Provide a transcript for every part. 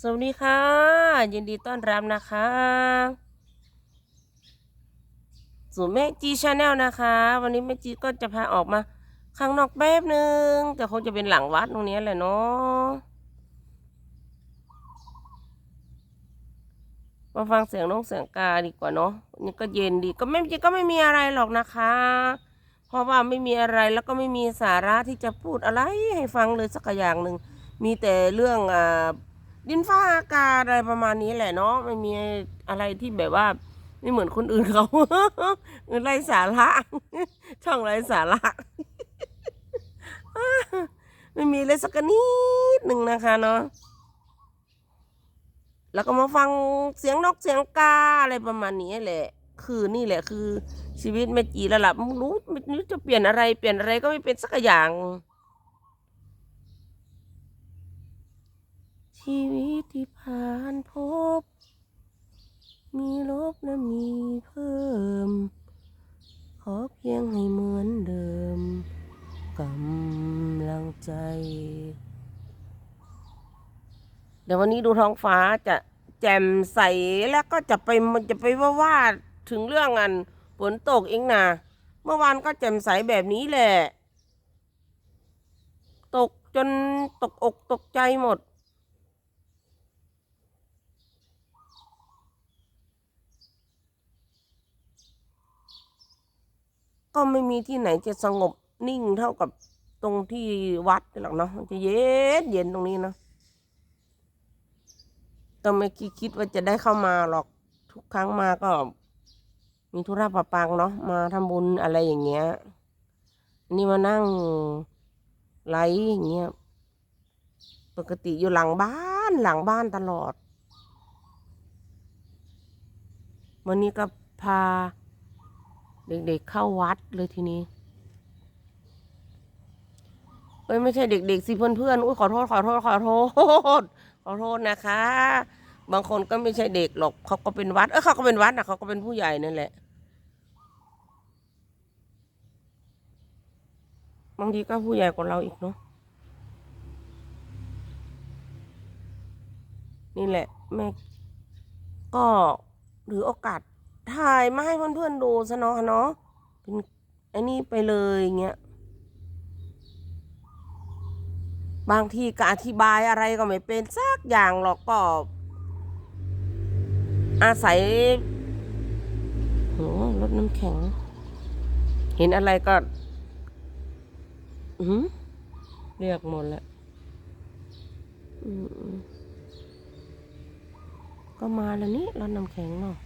สวัสดีค่ะ ยินดีต้อนรับนะคะสู่แม่จีชาแนลนะคะ วันนี้แม่จีก็จะพาออกมา ข้างนอกแป๊บนึง แต่คงจะเป็นหลังวัดตรงนี้แหละเนาะมาฟังเสียงน้องเสียงกาดีกว่าเนาะนี่ก็เย็นดีก็ไม่จริงก็ไม่มีอะไรหรอกนะคะ เพราะว่าไม่มีอะไรแล้วก็ไม่มีสาระที่จะพูดอะไรให้ฟังเลยสักอย่างหนึ่งมีแต่เรื่องอ่า ดินฟ้าอากาศอะไรประมาณนี้แหละเนาะไม่มีอะไรที่แบบว่าไม่เหมือนคนอื่นเขาไร้สาระ ช่องไร้สาระไม่มีเลยสักนิดหนึ่งนะคะเนาะแล้วก็มาฟังเสียงนกเสียงกาอะไรประมาณนี้แหละ คือนี่แหละคือชีวิตแม่จีแล้วล่ะไม่รู้ไม่รู้จะเปลี่ยนอะไร เปลี่ยนอะไรก็ไม่เป็นสักอย่าง ชีวิตที่ผ่านพบ มีลบและมีเพิ่ม ขอเพียงให้เหมือนเดิมกำลังใจ เดี๋ยววันนี้ดูท้องฟ้าจะแจ่มใสแล้วก็จะไปมันจะไปว่าว่าถึงเรื่องอันฝนตกเองนะเมื่อวานก็แจ่มใสแบบนี้แหละ ตกจนตกอกตกใจหมด ก็ไม่มีที่ไหนจะสงบนิ่งเท่ากับตรงที่วัดหรอกเนาะมันจะเย็นเย็นตรงนี้เนาะก็ไม่คิดคิดว่าจะได้เข้ามาหรอกทุกครั้งมาก็ มีธุระประปังเนาะมาทำบุญอะไรอย่างเงี้ยนี่มานั่งไหลอย่างเงี้ยปกติอยู่หลังบ้านหลังบ้านตลอด วันนี้ก็พา เด็กๆเข้าวัดเลยทีนี้ เอ้ยไม่ใช่เด็กๆสิเพื่อนๆอุ้ยขอโทษขอโทษขอโทษขอโทษนะคะ บางคนก็ไม่ใช่เด็กหรอกเขาก็เป็นวัด เออเขาก็เป็นวัดนะเขาก็เป็นผู้ใหญ่นั่นแหละ บางทีก็ผู้ใหญ่กว่าเราอีกเนาะนี่แหละแม่ก็หรือโอกาส ถ่ายมาให้เพื่อนๆดูซะเนาะเนาะเป็นไอ้นี่ไปเลยอย่างเงี้ยบางทีก็อธิบายอะไรก็ไม่เป็นสักอย่างหรอกก็อาศัยโหรถน้ำแข็ง เห็นอะไรก็หือเรียกหมดแล้วก็มาแล้วนี่รถน้ำแข็งเนาะ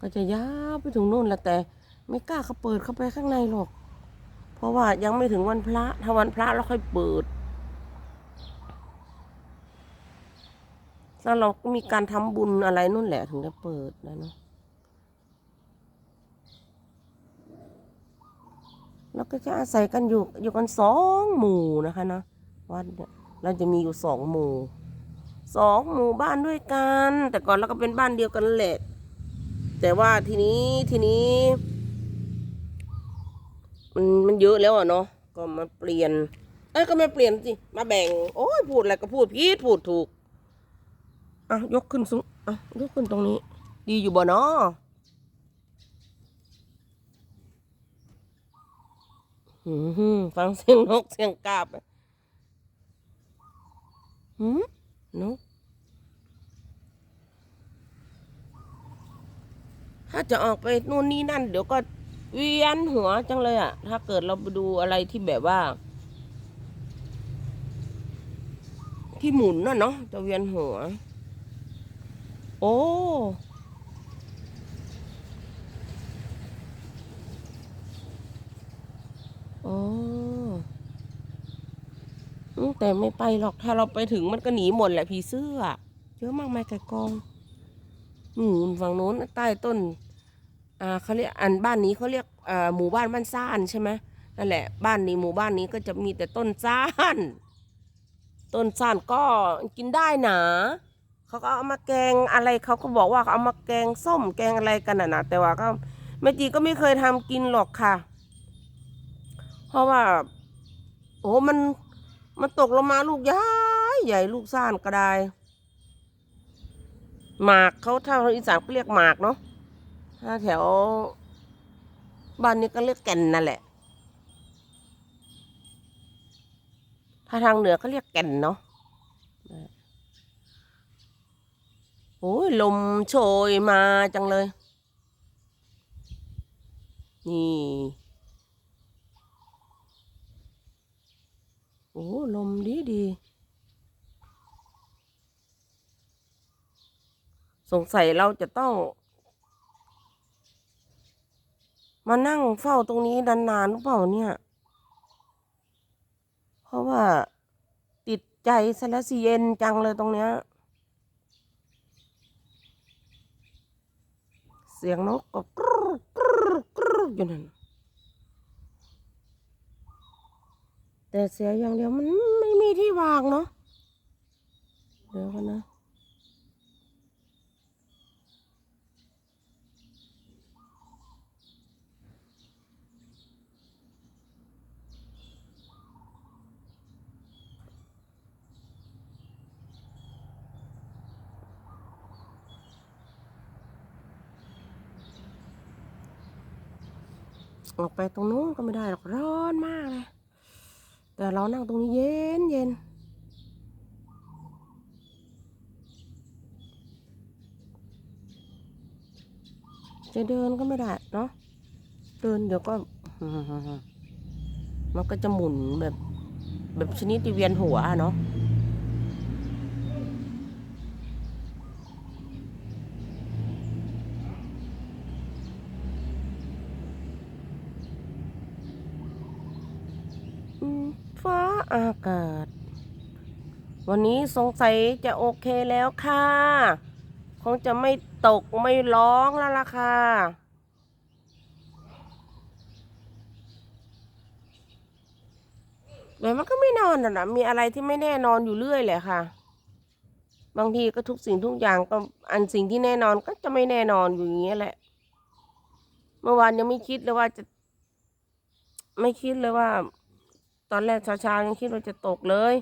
ก็จะยาวไปถึงนู่นแหละแต่ ไม่กล้าเขาเปิดเข้าไปข้างในหรอก เพราะว่ายังไม่ถึงวันพระ ถ้าวันพระแล้วค่อยเปิดแล้วเราก็มีการทำบุญอะไรนู่นแหละถึงจะเปิดนะเนาะแล้วก็จะอาศัยกันอยู่อยู่กันสองหมู่นะคะนะวัดเนี่ยเราจะมีอยู่สองหมู่สองหมู่บ้านด้วยกัน แต่ก่อนเราก็เป็นบ้านเดียวกันแหละ แต่ว่าทีนี้ทีนี้ มันมันเยอะแล้วอะเนาะก็มาเปลี่ยน เอ้ยก็ไม่เปลี่ยนสิมาแบ่ง โอ้ยพูดอะไรก็พูดผิดพูดถูกอะยกขึ้นสูงอะยกขึ้นตรงนี้ ดีอยู่บ่เนาะหืมฟังเสียงนกเสียงกาบอะหืมนก ถ้า จะออกไปนู่นนี่นั่น เดี๋ยวก็เวียนหัวจังเลยอะถ้าเกิดเราไปดูอะไรที่แบบว่า ที่หมุนน่ะเนาะจะเวียนหัว โอ้โอ้แต่ไม่ไปหรอกถ้าเราไปถึงมันก็หนีหมดแหละผีเสื้อ เยอะมากมายไก่กองนู่นฝั่งโน้นใต้ต้น อ่าเขาเรียกอันบ้านนี้เขาเรียกอ่าหมู่บ้านบ้านซ่านใช่ไหมนั่นแหละ บ้านนี้หมู่บ้านนี้ก็จะมีแต่ต้นซ่านต้นซ่านก็กินได้นะเขาก็เอามาแกงอะไรเขาก็บอกว่าเขาเอามาแกงส้มแกงอะไรกันนะนะแต่ว่าก็แม่จีก็ไม่เคยทำกินหรอกค่ะ เพราะว่า โอ้มันมันตกลงมาลูกใหญ่ใหญ่ลูกซ่านก็ได้หมากเขาถ้าอีสานก็เรียกหมากเนาะ ถ้าแถว บ้านนี้ก็เรียกแก่นนั่นแหละ ถ้าทางเหนือเขาเรียกแก่นเนาะโอ้ยลมโชยมาจังเลย นี่ โอ้ลมดีดี สงสัยเราจะต้อง มานั่งเฝ้าตรงนี้นานๆหรือเปล่าเนี่ย เพราะว่าติดใจซะแล้วสิเย็นจังเลยตรงเนี้ย เสียงนกก็กรูกรูกรูอยู่นั่น แต่เสียอย่างเดียวมันไม่มีที่วางเนาะ เดี๋ยวกันนะ ออกไปตรงนู้นก็ไม่ได้หรอกร้อนมากเลยแต่เรานั่งตรงนี้เย็นเย็นจะเดินก็ไม่ได้เนาะเดินเดี๋ยวก็ มันก็จะหมุนแบบ แบบชนิดที่เวียนหัวเนาะ ฟ้าอากาศ วันนี้สงสัยจะโอเคแล้วค่ะ คงจะไม่ตกไม่ร้องแล้วล่ะค่ะแต่มันก็ไม่นอนนะมีอะไรที่ไม่แน่นอนอยู่เรื่อยแหละค่ะ บางทีก็ทุกสิ่งทุกอย่างก็อันสิ่งที่แน่นอนก็จะไม่แน่นอนอยู่อย่างเงี้ยแหละ เมื่อวานยังไม่คิดเลยว่าจะ ไม่คิดเลยว่า ตอนแรกเช้าๆยังคิดว่าจะตกเลย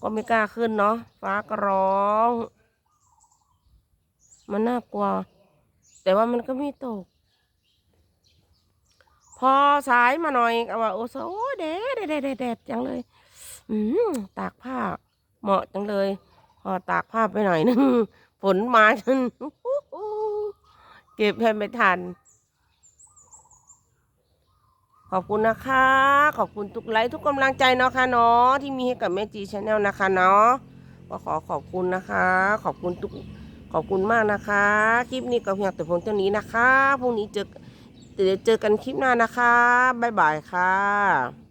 ก็ไม่กล้าขึ้นเนาะฟ้าก็ร้อง มันน่ากลัว แต่ว่ามันก็ไม่ตก พอสายมาหน่อยก็ว่าโอ้โหแดดแดดแดดแดดจังเลย อืมตากผ้า เหมาะจังเลย พอตากผ้าไปหน่อยนึงฝนมาจนเก็บให้ไม่ทัน ขอบคุณนะคะ ขอบคุณทุกไลค์ทุกกำลังใจเนาะค่ะเนาะที่มีให้กับแม่จีชาแนลนะคะเนาะก็ขอขอบคุณนะคะ ขอบคุณทุกขอบคุณมากนะคะ คลิปนี้ก็เพียงแต่เพียงเท่านี้นะคะพรุ่งนี้เจอเดี๋ยวเจอกันคลิปหน้านะคะบ๊ายบายค่ะ